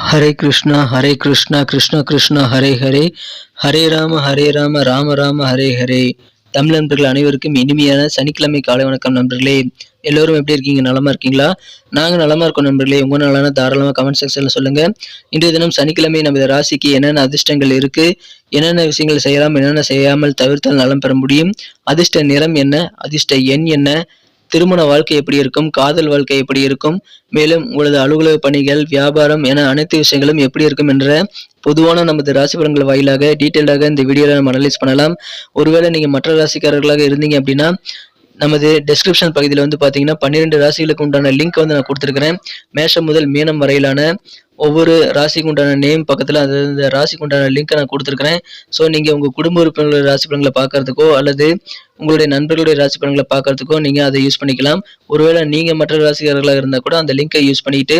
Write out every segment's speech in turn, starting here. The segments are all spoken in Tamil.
ஹரே கிருஷ்ணா ஹரே கிருஷ்ணா கிருஷ்ண கிருஷ்ணா ஹரே ஹரே. ஹரே ராம ஹரே ராம ராம ராம ஹரே ஹரே. தமிழ் நண்பர்கள் அனைவருக்கும் இனிமையான சனிக்கிழமை காலை வணக்கம் நண்பர்களே. எல்லோரும் எப்படி இருக்கீங்க? நலமா இருக்கீங்களா? நாங்கள் நலமா இருக்கோம் நண்பர்களே. உங்க நலன தாராளமாக கமெண்ட் செக்ஷன்ல சொல்லுங்க. இன்றைய தினம் சனிக்கிழமை நமது ராசிக்கு என்னென்ன அதிர்ஷ்டங்கள் இருக்கு? என்னென்ன விஷயங்கள் செய்யலாம்? என்னென்ன செய்யாமல் தவிர்த்தால் நலம் பெற முடியும்? அதிர்ஷ்ட நிறம் என்ன? அதிர்ஷ்ட எண் என்ன? திருமண வாழ்க்கை எப்படி இருக்கும்? காதல் வாழ்க்கை எப்படி இருக்கும்? மேலும் உங்களது அலுவலக பணிகள் வியாபாரம் என அனைத்து விஷயங்களும் எப்படி இருக்கும் என்ற பொதுவான நமது ராசி பலன்கள் வாயிலாக டீட்டெயிலாக இந்த வீடியோவில் நம்ம அனலைஸ் பண்ணலாம். ஒருவேளை நீங்கள் மற்ற ராசிக்காரர்களாக இருந்தீங்க அப்படின்னா நமது டெஸ்கிரிப்ஷன் பகுதியில் வந்து பார்த்தீங்கன்னா பன்னிரெண்டு ராசிகளுக்கு உண்டான லிங்க் வந்து நான் கொடுத்துருக்கிறேன். மேஷம் முதல் மீனம் வரையிலான ஒவ்வொரு ராசிக்கு உண்டான நேம் பக்கத்தில் அது அந்த ராசிக்கு உண்டான லிங்க்கை நான் கொடுத்துருக்குறேன். ஸோ நீங்கள் உங்கள் குடும்ப உறுப்பினர்களுடைய ராசி பலன்களை பார்க்கறதுக்கோ அல்லது உங்களுடைய நண்பர்களுடைய ராசி பலன்களை பார்க்கறதுக்கோ நீங்கள் அதை யூஸ் பண்ணிக்கலாம். ஒருவேளை நீங்கள் மற்ற ராசிக்காரர்களாக இருந்தால் கூட அந்த லிங்கை யூஸ் பண்ணிவிட்டு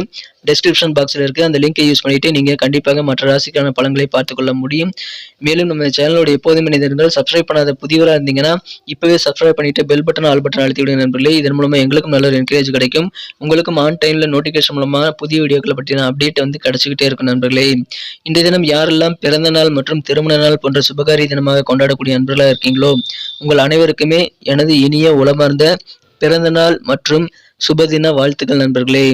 டெஸ்கிரிப்ஷன் பாக்ஸில் இருக்குது அந்த லிங்கை யூஸ் பண்ணிவிட்டு நீங்கள் கண்டிப்பாக மற்ற ராசிக்கான பலன்களை பார்த்துக்கொள்ள முடியும். மேலும் நம்ம சேனலோட எப்போதும் இணைந்திருந்தால் சப்ஸ்கிரைப் பண்ணாத புதியவராக இருந்தீங்கன்னா இப்போவே சப்ஸ்கிரைப் பண்ணிவிட்டு பெல் பட்டன் ஆல் பட்டன் அழுத்தி விடுங்க நண்பர்களே. இதன் மூலமாக எங்களுக்கும் நல்ல ஒரு என்கரேஜ் கிடைக்கும். உங்களுக்கும் ஆன் டைமில் நோட்டிஃபிகேஷன் மூலமாக புதிய வீடியோக்களை பற்றின அப்டேட் வந்து கிடைச்சிக்கிட்டே இருக்கும் நண்பர்களே. இன்றைய தினம் யாரெல்லாம் பிறந்த நாள் மற்றும் திருமண நாள் போன்ற சுபகாரிய தினமாக கொண்டாடக்கூடிய நண்பர்களாக இருக்கீங்களோ உங்கள் அனைவருக்குமே எனது இனிய உளமார்ந்த பிறந்த நாள் மற்றும் சுபதின வாழ்த்துக்கள் நண்பர்களே.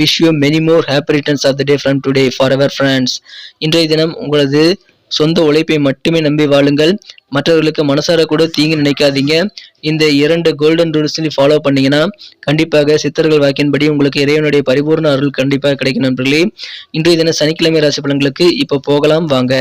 Wish you many more happy returns of the day from today forever friends இன்றைய தினம் உங்களது சொந்த உழைப்பை மட்டுமே நம்பி வாழுங்கள். மற்றவர்களுக்கு மனசார கூட தீங்கு நினைக்காதீங்க. இந்த இரண்டு கோல்டன் ரூல்ஸையும் ஃபாலோ பண்ணீங்கன்னா கண்டிப்பாக சித்தர்கள் வாக்கின்படி உங்களுக்கு இறைவனுடைய பரிபூர்ண அருள் கண்டிப்பாக கிடைக்கும் நண்பர்களே. இன்றைய தின சனிக்கிழமை ராசி பலன்களுக்கு இப்போ போகலாம் வாங்க.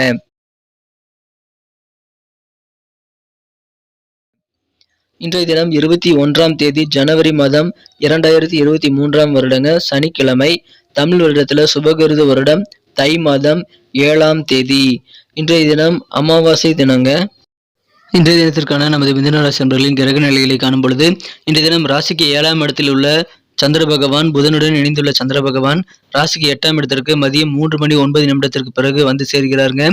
இன்றைய தினம் இருபத்தி ஒன்றாம் தேதி ஜனவரி மாதம் இரண்டாயிரத்தி இருபத்தி மூன்றாம் வருடங்க சனிக்கிழமை. தமிழ் வருடத்துல சுபகிருத வருடம் தை மாதம் ஏழாம் தேதி. இன்றைய தினம் அமாவாசை தினங்க. இன்றைய தினத்திற்கான நமது மிதுன ராசி நண்பர்களின் கிரக நிலைகளை காணும் பொழுது இன்றைய தினம் ராசிக்கு ஏழாம் இடத்தில் உள்ள சந்திர பகவான் புதனுடன் இணைந்துள்ள சந்திர பகவான் ராசிக்கு எட்டாம் இடத்திற்கு மதியம் மூன்று மணி ஒன்பது நிமிடத்திற்கு பிறகு வந்து சேர்கிறாருங்க.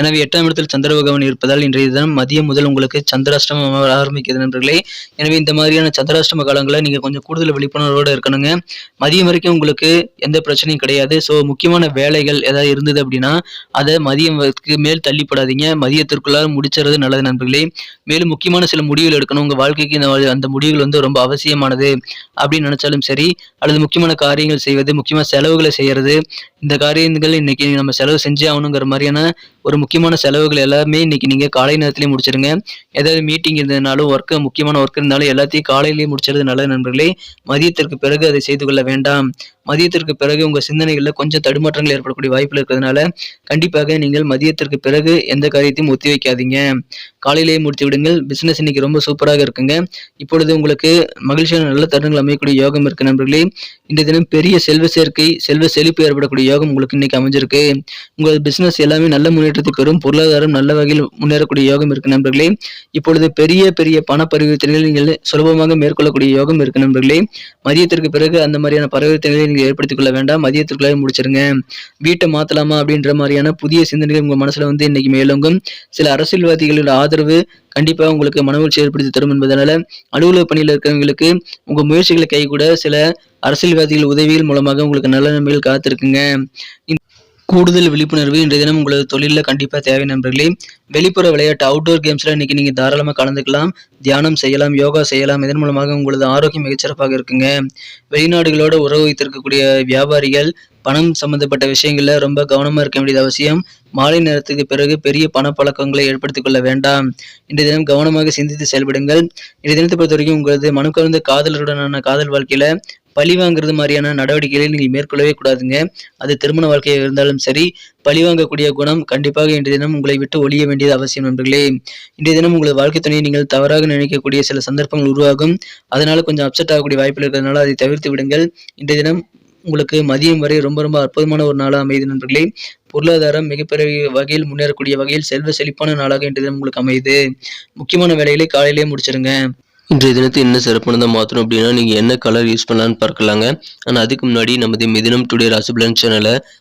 எனவே எட்டாம் இடத்தில் சந்திர பகவான் இருப்பதால் இன்றைய தினம் மதியம் முதல் உங்களுக்கு சந்திராஷ்டமம் ஆரம்பிக்கிறது நண்பர்களே. எனவே இந்த மாதிரியான சந்திராஷ்டம காலங்களில் நீங்கள் கொஞ்சம் கூடுதல் விழிப்புணர்வோடு இருக்கணுங்க. மதியம் வரைக்கும் உங்களுக்கு எந்த பிரச்சனையும் கிடையாது. ஸோ முக்கியமான வேலைகள் ஏதாவது இருந்தது அப்படின்னா அதை மதியம் மேல் தள்ளிப்படாதீங்க. மதியத்திற்குள்ளார முடிச்சுறது நல்லது நண்பர்களே. மேலும் முக்கியமான சில முடிவுகள் எடுக்கணும். உங்கள் வாழ்க்கைக்கு இந்த அந்த முடிவுகள் வந்து ரொம்ப அவசியமானது அப்படின்னு நினைச்சாலும் சரி அல்லது முக்கியமான காரியங்கள் செய்வது முக்கியமான செலவுகளை செய்யறது இந்த காரியங்கள் இன்னைக்கு நம்ம செலவு செஞ்சே ஆகணுங்கிற மாதிரியான ஒரு முக்கியமான செலவுகள் எல்லாமே இன்னைக்கு நீங்க காலை நேரத்துலேயே முடிச்சிருங்க. ஏதாவது மீட்டிங் இருந்ததுனாலும் ஒர்க்கு முக்கியமான ஒர்க் இருந்தாலும் எல்லாத்தையும் காலையிலேயே முடிச்சிருது நல்ல நண்பர்களே. மதியத்திற்கு பிறகு அதை செய்து கொள்ள வேண்டாம். மதியத்திற்கு பிறகு உங்க சிந்தனைகளில் கொஞ்சம் தடுமாற்றங்கள் ஏற்படக்கூடிய வாய்ப்புகள் இருக்கிறதுனால கண்டிப்பாக நீங்கள் மதியத்திற்கு பிறகு எந்த காரியத்தையும் ஒத்தி வைக்காதீங்க. காலையிலேயே முடித்து விடுங்கள். பிசினஸ் இன்னைக்கு ரொம்ப சூப்பராக இருக்குங்க. இப்பொழுது உங்களுக்கு மகிழ்ச்சியான நல்ல தருணங்கள் அமையக்கூடிய யோகம் இருக்கு நண்பர்களே. இந்த தினம் பெரிய செல்வ சேர்க்கை செல்வ செழிப்பு ஏற்படக்கூடிய யோகம் உங்களுக்கு இன்னைக்கு அமைஞ்சிருக்கு. உங்கள் பிசினஸ் எல்லாமே நல்ல முன்னேற்றத்தை பெறும் பொருளாதாரம் நல்ல வகையில் முன்னேறக்கூடிய யோகம் இருக்கு நண்பர்களே. இப்பொழுது பெரிய பெரிய பண பரிவர்த்தனைகளை நீங்கள் சுலபமாக மேற்கொள்ளக்கூடிய யோகம் இருக்கு நண்பர்களே. மதியத்திற்கு பிறகு அந்த மாதிரியான பரிவர்த்தனைகளை நீங்கள் ஏற்படுத்திக் கொள்ள வேண்டாம். மதியத்திற்குள்ளே முடிச்சிருங்க. வீட்டை மாத்தலாமா அப்படின்ற மாதிரியான புதிய சிந்தனைகள் உங்க மனசுல வந்து இன்னைக்கு மேலோங்கும். சில அரசியல்வாதிகளோட ஆதரவு கண்டிப்பாக உங்களுக்கு மனமகிழ்ச்சி ஏற்படுத்தி தரும் என்பதனால அலுவலக பணியில் இருக்கிறவங்களுக்கு உங்கள் முயற்சிகளை கைகூட சில அரசியல்வாதிகள் உதவிகள் மூலமாக உங்களுக்கு நல்ல நன்மைகள் காத்திருக்குங்க. கூடுதல் விழிப்புணர்வு இன்றைய தினம் உங்களது தொழிலில் கண்டிப்பாக தேவை நண்பர்களே. வெளிப்புற விளையாட்டு அவுட்டோர் கேம்ஸில் இன்னைக்கு நீங்கள் தாராளமாக கலந்துக்கலாம். தியானம் செய்யலாம் யோகா செய்யலாம். இதன் மூலமாக உங்களது ஆரோக்கியம் மிகச்சிறப்பாக இருக்குங்க. வெளிநாடுகளோட உறவு வைத்திருக்கக்கூடிய வியாபாரிகள் பணம் சம்பந்தப்பட்ட விஷயங்களில் ரொம்ப கவனமாக இருக்க வேண்டியது அவசியம். மாலை நேரத்துக்கு பிறகு பெரிய பணப்பழக்கங்களை ஏற்படுத்திக் கொள்ள வேண்டாம். இன்றைய தினம் கவனமாக சிந்தித்து செயல்படுங்கள். இன்றைய தினத்தை பொறுத்த வரைக்கும் உங்களது மனம் காதலருடனான காதல் வாழ்க்கையில பழி வாங்குறது மாதிரியான நடவடிக்கைகளை நீங்கள் மேற்கொள்ளவே கூடாதுங்க. அது திருமண வாழ்க்கையாக இருந்தாலும் சரி பழி வாங்கக்கூடிய குணம் கண்டிப்பாக இன்றைய தினம் உங்களை விட்டு ஒழிய வேண்டியது அவசியம் நண்பர்களே. இன்றைய தினம் உங்களது வாழ்க்கை துணையை நீங்கள் தவறாக நினைக்கக்கூடிய சில சந்தர்ப்பங்கள் உருவாகும். அதனால கொஞ்சம் அப்செட் ஆகக்கூடிய வாய்ப்பு இருக்கிறதுனால அதை தவிர்த்து விடுங்கள். இன்றைய தினம் உங்களுக்கு மதியம் வரை ரொம்ப ரொம்ப அற்புதமான ஒரு நாளாக அமையுது நண்பர்களே. பொருளாதாரம் மிகப்பெரிய வகையில் முன்னேறக்கூடிய வகையில் செல்வ செழிப்பான நாளாக இன்றைய தினம் உங்களுக்கு அமையுது. முக்கியமான வேலைகளை காலையிலேயே முடிச்சிருங்க. இன்றைய தினத்தை என்ன சிறப்பானதாக மாற்றணும் அப்படின்னா நீங்கள் என்ன கலர் யூஸ் பண்ணலான்னு பார்க்கலாங்க. ஆனால் அதுக்கு முன்னாடி நமது மிதினம் டுடே ராசிபலன் சேனலை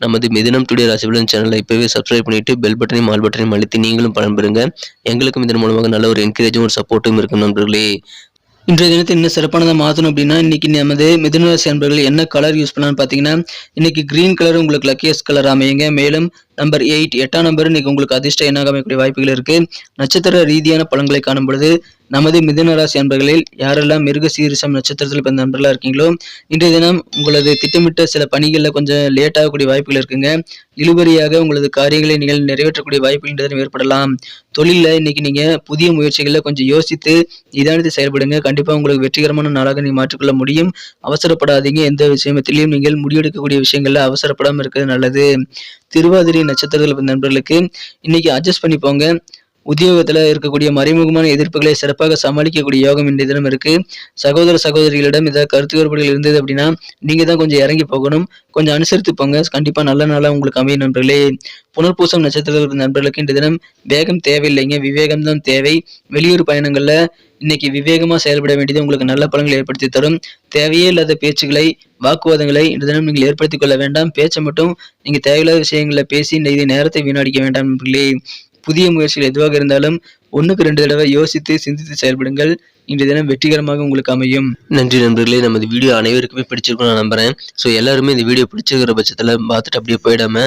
நமது மிதினம் டுடே ராசிபலன் சேனலை இப்போவே சப்ஸ்கிரைப் பண்ணிட்டு பெல் பட்டனையும் ஆல் பட்டனையும் அழுத்தி நீங்களும் பயன்பெறுங்க எங்களுக்கும் இதன் மூலமாக நல்ல ஒரு என்கரேஜும் ஒரு சப்போர்ட்டும் இருக்கும் நண்பர்களே. இன்றைய தினத்தை இன்னும் சிறப்பானதாக மாற்றணும் அப்படின்னா இன்னைக்கு நமது மிதுனராசி அன்பர்கள் என்ன கலர் யூஸ் பண்ணலாம்னு பார்த்தீங்கன்னா இன்னைக்கு கிரீன் கலர் உங்களுக்கு லக்கியஸ்ட் கலர் அமையுங்க. மேலும் நம்பர் எயிட் எட்டாம் நம்பர் இன்னைக்கு உங்களுக்கு அதிர்ஷ்ட எண்ணாக அமையக்கூடிய வாய்ப்புகள் இருக்கு. நட்சத்திர ரீதியான பலன்களை காணும் பொழுது நமது மிதுன ராசி அன்பர்களில் யாரெல்லாம் மிருக சீரிசம் நட்சத்திரத்தில் பிறந்த நண்பர்களாக இருக்கீங்களோ இன்றைய தினம் உங்களது திட்டமிட்ட சில பணிகளில் கொஞ்சம் லேட் ஆகக்கூடிய வாய்ப்புகள் இருக்குங்க. இழுபறியாக உங்களது காரியங்களை நீங்கள் நிறைவேற்றக்கூடிய வாய்ப்புகள் இன்றைய தினம் ஏற்படலாம். தொழிலில் இன்னைக்கு நீங்கள் புதிய முயற்சிகளில் கொஞ்சம் யோசித்து நிதானித்து செயல்படுங்க. கண்டிப்பாக உங்களுக்கு வெற்றிகரமான நாளாக நீங்கள் மாற்றிக்கொள்ள முடியும். அவசரப்படாதீங்க. எந்த விஷயத்திலையும் நீங்கள் முடிவெடுக்கக்கூடிய விஷயங்களில் அவசரப்படாமல் இருக்கிறது நல்லது. திருவாதிரை நட்சத்திரத்தில் நண்பர்களுக்கு இன்னைக்கு அட்ஜஸ்ட் பண்ணி போங்க உத்தியோகத்தில் இருக்கக்கூடிய மறைமுகமான எதிர்ப்புகளை சிறப்பாக சமாளிக்கக்கூடிய யோகம் இன்றைய தினம் இருக்கு. சகோதர சகோதரிகளிடம் ஏதாவது கருத்து வேறுபாடுகள் இருந்தது அப்படின்னா நீங்க தான் கொஞ்சம் இறங்கி போகணும். கொஞ்சம் அனுசரித்து போங்க. கண்டிப்பா நல்ல நாளாக உங்களுக்கு அமையும் நண்பர்களே. புனர்பூசம் நட்சத்திரத்தில் இருந்த நண்பர்களுக்கு இன்றைய தினம் வேகம் தேவையில்லைங்க. விவேகம் தான் தேவை. வெளியூர் பயணங்களில் இன்னைக்கு விவேகமாக செயல்பட வேண்டியது உங்களுக்கு நல்ல பலன்களை ஏற்படுத்தி தரும். தேவையே இல்லாத பேச்சுகளை வாக்குவாதங்களை இந்த தினம் நீங்கள் ஏற்படுத்திக் கொள்ள வேண்டாம். பேச்சை மட்டும் நீங்கள் தேவையில்லாத விஷயங்களை பேசி இந்த நேரத்தை வீணடிக்க வேண்டாம் நண்பர்களே. புதிய முயற்சிகள் எதுவாக இருந்தாலும் ஒண்ணுக்கு ரெண்டு தடவை யோசித்து சிந்தித்து செயல்படுங்கள். இன்றைய தினம் வெற்றிகரமாக உங்களுக்கு அமையும். நன்றி நண்பர்களே. நமது வீடியோ அனைவருக்குமே பிடிச்சிருக்கும் நான் நம்புறேன். ஸோ எல்லாருமே இந்த வீடியோ பிடிச்சிருக்கிற பட்சத்தில் பார்த்துட்டு அப்படியே போயிடாம